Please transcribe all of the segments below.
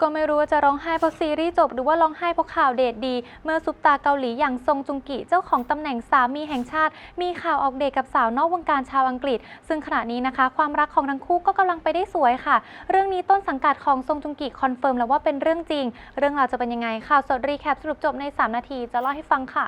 ก็ไม่รู้ว่าจะร้องไห้เพราะซีรีส์จบ หรือว่าร้องไห้เพราะข่าวเดทดี เมื่อซุปตาเกาหลีอย่างซงจุงกิเจ้าของตำแหน่งสามีแห่งชาติ มีข่าวออกเดทกับสาวนอกวงการชาวอังกฤษ ซึ่งขณะนี้นะคะ ความรักของทั้งคู่ก็กำลังไปได้สวยค่ะ เรื่องนี้ต้นสังกัดของซงจุงกิคอนเฟิร์มแล้วว่าเป็นเรื่องจริง เรื่องราวจะเป็นยังไงข่าวสดรีแคปสรุปจบใน 3 นาที จะเล่าให้ฟังค่ะ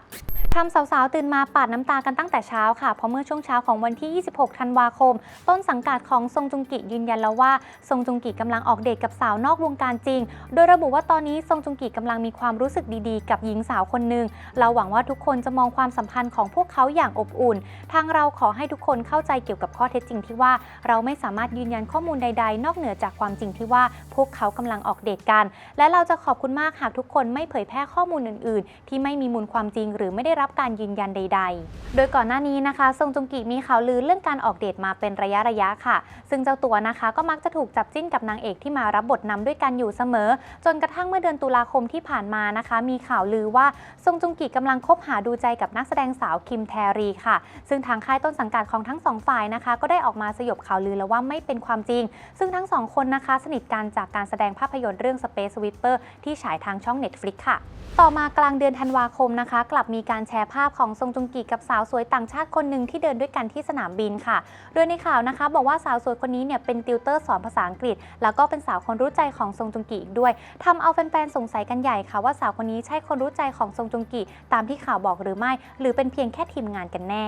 ทำสาวๆ ตื่นมาปาดน้ำตากันตั้งแต่เช้าค่ะ เพราะเมื่อช่วงเช้าของวันที่ 26 ธันวาคม ต้นสังกัดของซงจุงกิยืนยันแล้วว่าซงจุงกิกำลังออกเดทกับสาวนอกวงการจริง โดยระบุว่าตอนนี้ซงจุงกิกำลังมีความรู้สึกดีๆ กับหญิงสาวคนหนึ่ง เราหวังว่าทุกคนจะมองความสัมพันธ์ของพวกเขาอย่างอบอุ่น ทางเราขอให้ทุกคนเข้าใจเกี่ยวกับข้อเท็จจริงที่ว่า เราไม่สามารถยืนยันข้อมูลใด ๆ นอกเหนือจากความจริงที่ว่า พวกเขากำลังออกเดทกัน และเราจะขอบคุณมากหากทุกคนไม่เผยแพร่ข้อมูลอื่น ๆ ที่ไม่มีมูลความจริงหรือไม่ได้รับการยืนยันใด ๆ โดยก่อนหน้านี้นะคะซงจุงกิมีข่าวลือเรื่องการออกเดทมาเป็นระยะระยะๆค่ะ ซึ่งเจ้าตัวนะคะก็มักจะถูกจับจิ้นกับนางเอกที่มารับบทนำด้วยกันอยู่เสมอ จนกระทั่งเมื่อเดือนตุลาคมที่ผ่านมานะคะ มีข่าวลือว่าซงจุงกิกำลังคบหาดูใจกับนักแสดงสาวคิมแทรีค่ะ ซึ่งทางค่ายต้นสังกัดของทั้งสองฝ่ายนะคะ ก็ได้ออกมาสยบข่าวลือแล้วว่าไม่เป็นความจริง ซึ่งทั้งสองคนนะคะ สนิทกันจากการแสดงภาพยนตร์เรื่อง Space Sweeper ที่ฉายทางช่อง Netflix ค่ะ ต่อมากลางเดือนธันวาคมนะคะ กลับมีการแชร์ภาพของซงจุงกีกับสาวสวยต่างชาติคนหนึ่งที่เดินด้วยกันที่สนามบินค่ะ โดยในข่าวนะคะ บอกว่าสาวสวยคนนี้เนี่ยเป็นติวเตอร์สอนภาษาอังกฤษ แล้วก็เป็นสาวคนรู้ใจของซงจุงกีอีกด้วยทำเอาแฟนๆสงสัยกันใหญ่ค่ะ ว่าสาวคนนี้ใช่คนรู้ใจของซงจุงกีตามที่ข่าวบอกหรือไม่ หรือเป็นเพียงแค่ทีมงานกันแน่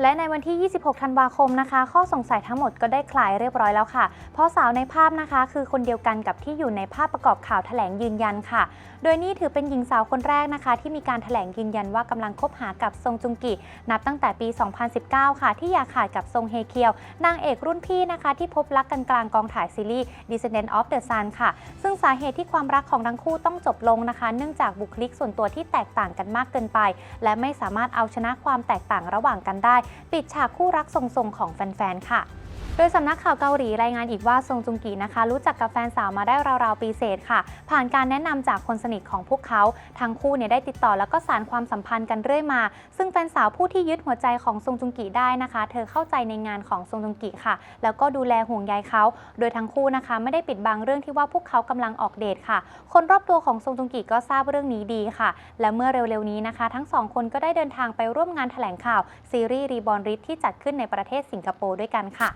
และในวันที่ 26 ธันวาคมนะคะ ข้อสงสัยทั้งหมดก็ได้คลายเรียบร้อยแล้วค่ะ เพราะสาวในภาพนะคะ คือคนเดียวกันกับที่อยู่ในภาพประกอบข่าวแถลงยืนยันค่ะ โดยนี่ถือเป็นหญิงสาวคนแรกนะคะ ที่มีการแถลงยืนยันว่ากำลังคบหากับซงจุงกิ นับตั้งแต่ปี 2019 ค่ะ ที่อยากขาดกับซงเฮเคียวนางเอกรุ่นพี่นะคะ ที่พบรักกันกลางกองถ่ายซีรีส์ Descendant of the Sun ค่ะ ซึ่งสาเหตุที่ความรักของทั้งคู่ต้องจบลงนะคะ เนื่องจากบุคลิกส่วนตัวที่แตกต่างกันมากเกินไป และไม่สามารถเอาชนะความแตกต่างระหว่างกันได้ปิดฉากคู่รักทรงๆของแฟนๆ ค่ะ โดยสำนักข่าวเกาหลีรายงานอีกว่าซงจุงกีนะคะ รู้จักกับแฟนสาวมาได้ราวๆปีเศษค่ะ ผ่านการแนะนำจากคนสนิทของพวกเขา ทั้งคู่เนี่ยได้ติดต่อแล้วก็สานความสัมพันธ์กันเรื่อยมา ซึ่งแฟนสาวผู้ที่ยึดหัวใจของซงจุงกีได้นะคะ เธอเข้าใจในงานของซงจุงกีค่ะ แล้วก็ดูแลห่วงใยเขา โดยทั้งคู่นะคะ ไม่ได้ปิดบังเรื่องที่ว่าพวกเขากำลังออกเดทค่ะ คนรอบตัวของซงจุงกีก็ทราบเรื่องนี้ดีค่ะ และเมื่อเร็วๆนี้นะคะ ทั้งสองคนก็ได้เดินทางไปร่วมงานแถลงข่าวซีรีส์รีบอ r ริ t ที่จัดขึ้นในประเทศสิงคโปร์ด้วยกันค่ะ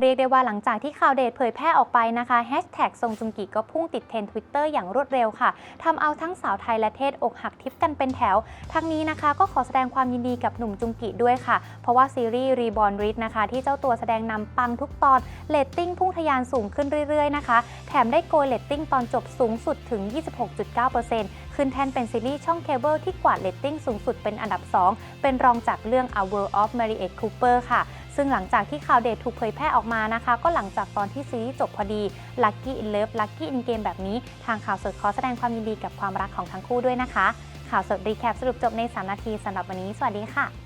เรียกได้ว่าหลังจากที่ข่าวเดทเผยแพร่ออกไปนะคะแฮชแท็กทรงจุงกิก็พุ่งติดเทรนด์ทวิตเตอร์อย่างรวดเร็วค่ะทำเอาทั้งสาวไทยและเทศอกหักทิพย์กันเป็นแถว ทั้งนี้นะคะก็ขอแสดงความยินดีกับหนุ่มจุงกิด้วยค่ะ เพราะว่าซีรีส์รีบอ r ริ t นะคะ ที่เจ้าตัวแสดงนำปังทุกตอนเลตติ้งพุ่งทะยานสูงขึ้นเรื่อยๆนะคะ แถมได้โกยเลตติ้งตอนจบสูงสุดถึง 26.9%ขึ้นแทนเป็นซีรีส์ช่องเคเบิลที่กวาดเลตติ้งสูงสุดเป็นอันดับ 2 เป็นรองจากเรื่อง A World of Married Cooper ค่ะ ซึ่งหลังจากที่ข่าวเดทถูกเผยแพร่ออกมานะคะ ก็หลังจากตอนที่ซีรีส์จบพอดี Lucky in Love Lucky in Game แบบนี้ ทางข่าวสดขอแสดงความยินดีกับความรักของทั้งคู่ด้วยนะคะ ข่าวสดรีแคปสรุปจบใน 3 นาทีสำหรับวันนี้ สวัสดีค่ะ